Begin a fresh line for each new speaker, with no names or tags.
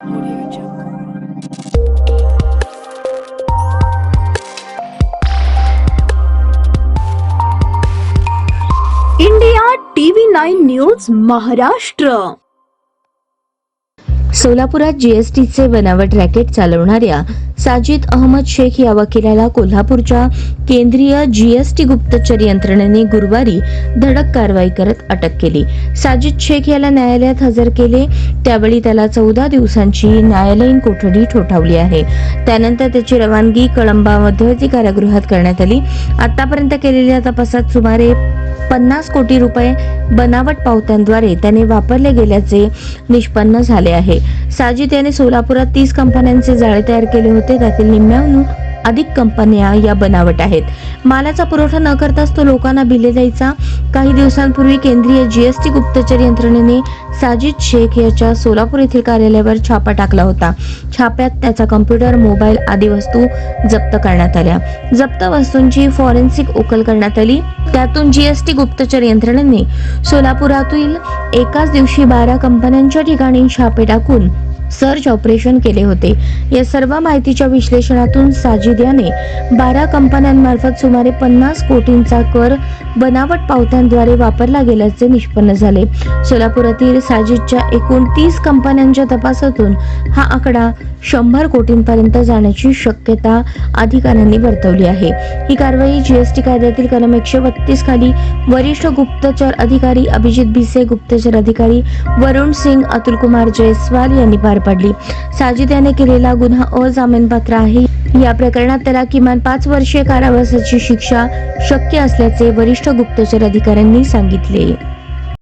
Audio Jungle.
India TV nine news Maharashtra
सोलापुरात जीएसटीचे बनावट रॅकेट चालवणाऱ्या साजिद अहमद शेख या वकिलाला कोल्हापूरच्या केंद्रीय जीएसटी गुप्तचर यंत्रणेने गुरुवारी धडक कारवाई करत अटक केली. साजिद शेख याला न्यायालयात हजर केले. त्यावेळी त्याला चौदा दिवसांची न्यायालयीन कोठडी ठोठावली आहे. त्यानंतर त्याची रवानगी कळंबा मध्यवर्ती कारागृहात करण्यात आली. आतापर्यंत केलेल्या तपासात सुमारे पन्नास कोटी रुपये बनावट पावत्यांद्वारे त्याने वापरले गेल्याचे निष्पन्न झाले आहे. साजिद याने सोलापुरात तीस कंपन्यांचे जाळे तयार केले होते. त्यातील निम्म्याहून अधिक कंपन्या या बनावट आहेत. मालाचा पुरवठा न करताच तो लोकांना बिले द्यायचा काही दिवसांपूर्वी केंद्रीय जीएसटी गुप्तचर यंत्रणेने साजिद शेख याच्या सोलापूर येथील कार्यालयावर छापा टाकला होता. छाप्यात त्याचा कम्प्युटर मोबाईल आदी वस्तू जप्त करण्यात आल्या. जप्त वस्तूंची फॉरेन्सिक उकल करण्यात आली. त्यातून जीएसटी गुप्तचर यंत्रणेने सोलापुरातील एकाच दिवशी बारा कंपन्यांच्या ठिकाणी छापे टाकून सर्च ऑपरेशन केले होते. या सर्व माहितीच्या विश्लेषणातून साजिद याने बारा कंपन्यांमार्फत सुमारे पन्नास कोटींचा कर बनावट पावत्यांद्वारे वापरला गेल्याचे निष्पन्न झाले. सोलापुरातील साजिदच्या एकूण तीस कंपन्यांच्या तपासातून हा आकडा शंभर कोटींपर्यंत जाण्याची शक्यता अधिकाऱ्यांनी वर्तवली आहे. ही कारवाई जीएसटी कायद्यातील कलम एकशे बत्तीस खाली वरिष्ठ गुप्तचर अधिकारी अभिजित भिसे गुप्तचर अधिकारी वरुण सिंग अतुल कुमार जयस्वाल यांनी पार पडली. साजिद याने केलेला गुन्हा अजामीनपात्र आहे. या प्रकरणात त्याला किमान पाच वर्षे कारावासाची शिक्षा शक्य असल्याचे वरिष्ठ गुप्तचर अधिकाऱ्यांनी सांगितले.